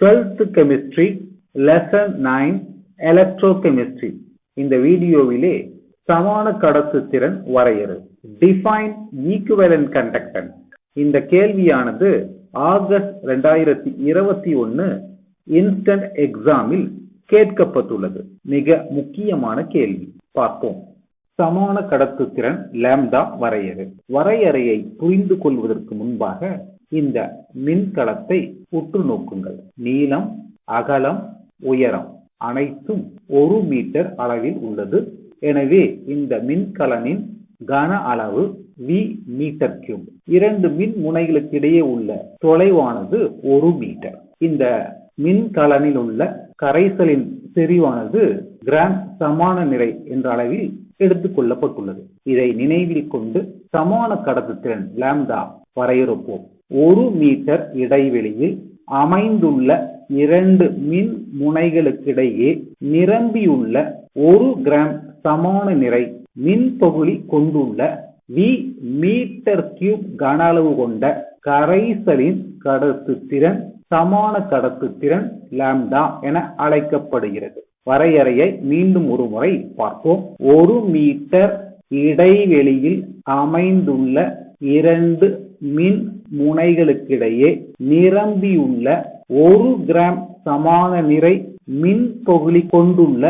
Twelfth chemistry lesson nine electrochemistry இந்த வீடியோவிலே சமான கடத்து திறன் வரையறு. டிஃபைன் ஈக்குவலன் கண்டக்டன் இந்த கேள்வியானது ஆகஸ்ட் ரெண்டாயிரத்தி இருபத்தி ஒன்னு இன்ஸ்டன்ட் எக்ஸாமில் கேட்கப்பட்டுள்ளது. மிக முக்கியமான கேள்வி. பார்ப்போம். சமான கடத்து திறன் லேம்டா வரையறு. வரையறையை புரிந்து கொள்வதற்கு முன்பாக இந்த மின்கலத்தை உற்று நோக்குங்கள். நீளம் அகலம் உயரம் அனைத்தும் ஒரு மீட்டர் அளவில் உள்ளது. எனவே இந்த மின்கலனின் கன அளவு வி மீட்டர் கியூப் இரண்டு மின் முனைகளுக்கு இடையே உள்ள தொலைவானது ஒரு மீட்டர். இந்த மின்கலனில் உள்ள கரைசலின் செறிவானது கிராம் சமான நிறை என்ற அளவில் எடுத்துக் கொள்ளப்பட்டுள்ளது. இதை நினைவில் கொண்டு சமான கடத்துத்திறன் லாம்டா வரையறுப்போம். ஒரு மீட்டர் இடைவெளியில் அமைந்துள்ள இரண்டு மின் முனைகளுக்கிடையே நிரம்பியுள்ள ஒரு கிராம் சமான நிறை மின்பகுதி கொண்டுள்ள வி மீட்டர் கியூப் கன அளவு கொண்ட கரைசலின் கடத்து திறன் சமான கடத்து திறன் லாம்டா என அழைக்கப்படுகிறது. வரையறையை மீண்டும் ஒரு முறை பார்ப்போம். ஒரு மீட்டர் இடைவெளியில் அமைந்துள்ள இரண்டு மின் முனைகளுக்கிடையே நிரம்பியுள்ள ஒரு கிராம் சமான நிறை மின் தொகுலி கொண்டுள்ள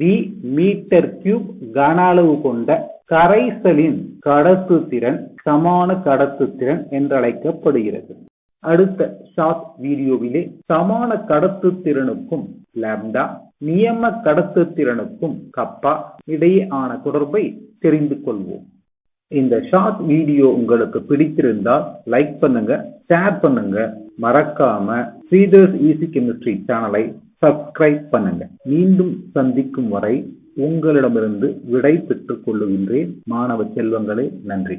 வி மீட்டர் கியூப் கன அளவு கொண்ட கரைசலின் கடத்து திறன் சமான கடத்து திறன் என்றழைக்கப்படுகிறது. அடுத்த ஷார்ட் வீடியோவிலே சமான கடத்து திறனுக்கும் லாம்டா நியம கடத்து திறனுக்கும் கப்பா இடையே ஆன தொடர்பை தெரிந்து கொள்வோம் இந்த ஷார்ட் வீடியோ உங்களுக்கு பிடித்திருந்தால் லைக் பண்ணுங்க ஷேர் பண்ணுங்க. மறக்காம ஸ்ரீதர்ஸ் ஈசி கெமிஸ்ட்ரி சேனலை சப்ஸ்கிரைப் பண்ணுங்க. மீண்டும் சந்திக்கும் வரை உங்களிடமிருந்து விடை பெற்றுக் கொள்ளுகின்றேன். மாணவ செல்வங்களே நன்றி.